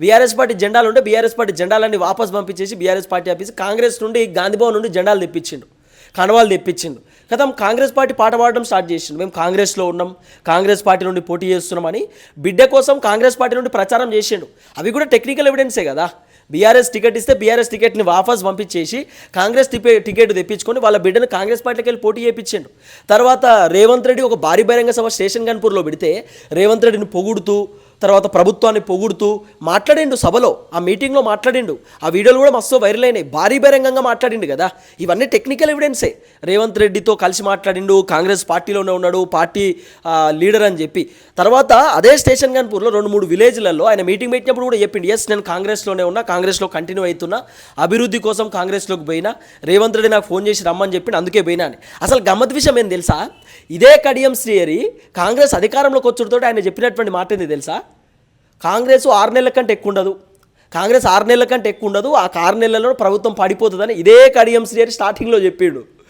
BRS party జెండాలు ఉంటే BRS party జెండాలన్నీ వాపస్ పంపించేసి బీఆర్ఎస్ పార్టీ ఆఫీస్ కాంగ్రెస్ నుండి గాంధీభవన్ నుండి జెండాలు తెప్పించిండు. కణవాలు తెప్పించిండు. కదా కాంగ్రెస్ పార్టీ పాట పాడడం స్టార్ట్ చేసిండు. మేము కాంగ్రెస్లో ఉన్నాం కాంగ్రెస్ పార్టీ నుండి పోటీ చేస్తున్నామని బిడ్డ కోసం కాంగ్రెస్ పార్టీ నుండి ప్రచారం చేసిండు. అవి కూడా టెక్నికల్ ఎవిడెన్సే కదా. బీఆర్ఎస్ టికెట్ ఇస్తే బీఆర్ఎస్ టికెట్ని వాపస్ పంపించేసి కాంగ్రెస్ టికెట్ తెప్పించుకొని వాళ్ళ బిడ్డను కాంగ్రెస్ పార్టీకి వెళ్ళి పోటీ చేయించిండు తర్వాత రేవంత్ రెడ్డి ఒక భారీ బహిరంగ సభ స్టేషన్ గన్పూర్లో పెడితే రేవంత్ రెడ్డిని పొగుడుతూ తర్వాత ప్రభుత్వాన్ని పొగుడుతూ మాట్లాడిండు సభలో. ఆ మీటింగ్లో మాట్లాడిండు. ఆ వీడియోలు కూడా మస్తు వైరల్ అయినాయి. భారీ బహిరంగంగా మాట్లాడిండు కదా. ఇవన్నీ టెక్నికల్ ఎవిడెన్సే రేవంత్ రెడ్డితో కలిసి మాట్లాడిండు. కాంగ్రెస్ పార్టీలోనే ఉన్నాడు. పార్టీ లీడర్ అని చెప్పి. తర్వాత అదే స్టేషన్ గన్పూర్లో రెండు మూడు విలేజ్లలో ఆయన మీటింగ్ పెట్టినప్పుడు కూడా చెప్పిండు. ఎస్ నేను కాంగ్రెస్లోనే ఉన్నా. కాంగ్రెస్లో కంటిన్యూ అవుతున్నా అభివృద్ధి కోసం కాంగ్రెస్లోకి పోయినా. రేవంత్ రెడ్డి నాకు ఫోన్ చేసి రమ్మని చెప్పి అందుకే పోయినా అని. అసలు గమ్మత్ విషయం ఏం తెలుసా? ఇదే కడియం శ్రీహరి కాంగ్రెస్ అధికారంలోకి వచ్చుడుతో ఆయన చెప్పినటువంటి మాట ఏంది తెలుసా? కాంగ్రెస్ ఆరు నెలల కంటే ఎక్కువ ఉండదు కాంగ్రెస్ ఆరు నెలల కంటే ఎక్కువ ఉండదు ఆ ఆరు నెలల్లో ప్రభుత్వం పడిపోతుందని ఇదే కడియం శ్రీహరి స్టార్టింగ్లో చెప్పిండు.